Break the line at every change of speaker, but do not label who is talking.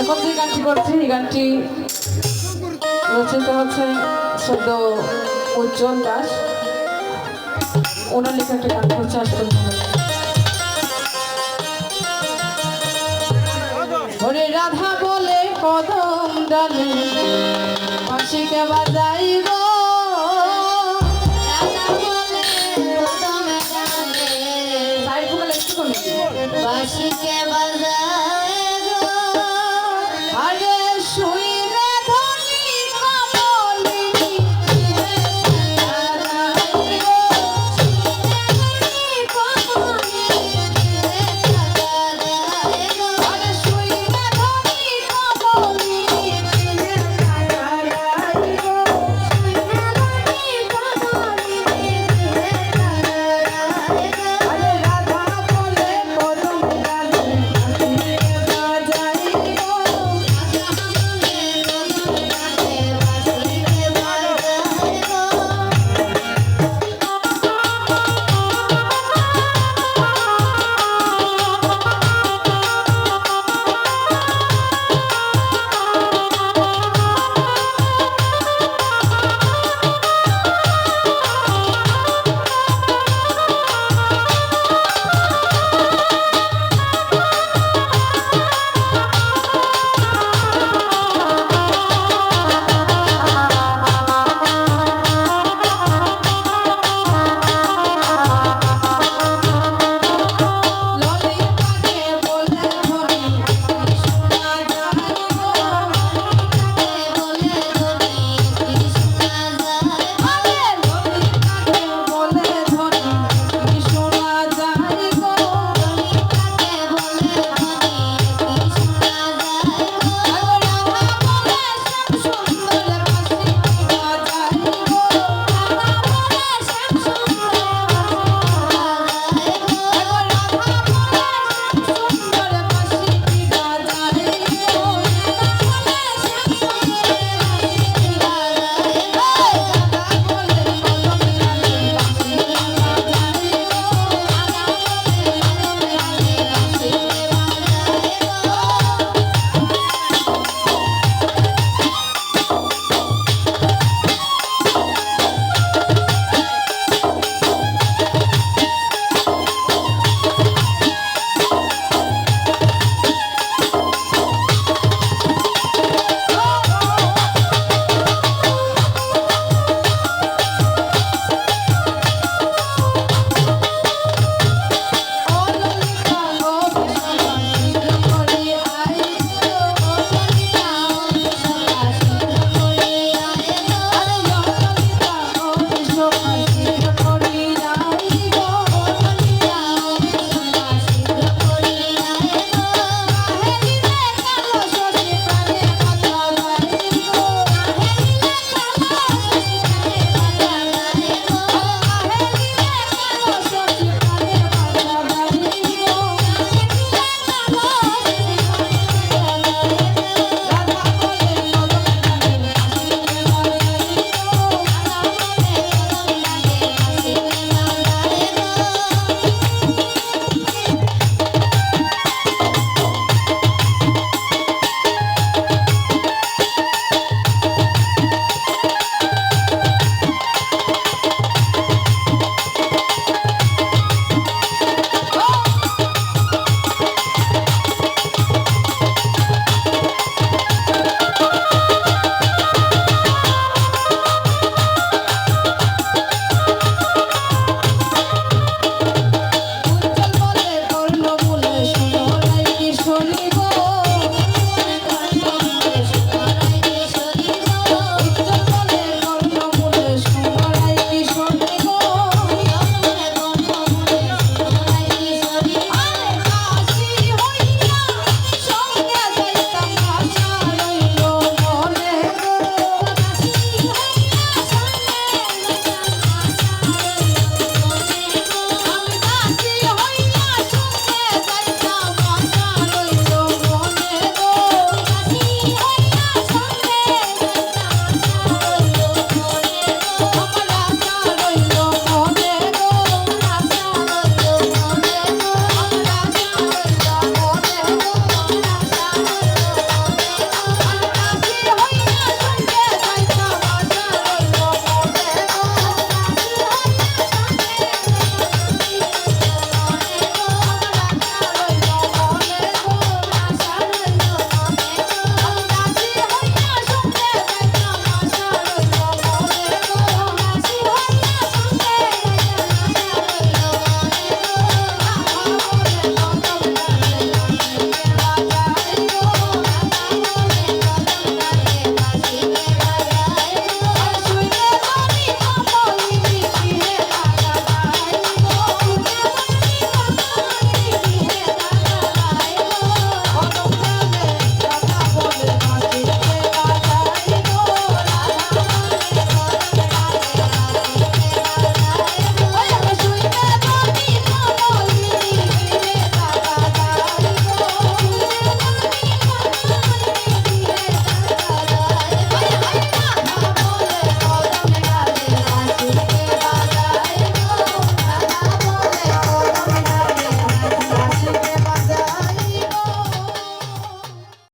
এখন যে গানটি করছি, এই গানটি রচিত হচ্ছে সদ্য উজ্জ্বল দাস। ওনার লেখা একটা গান করছে আসলে ওরে রাধা বলে কদম ডালে বাঁশিকে বাজাই আশিকে বা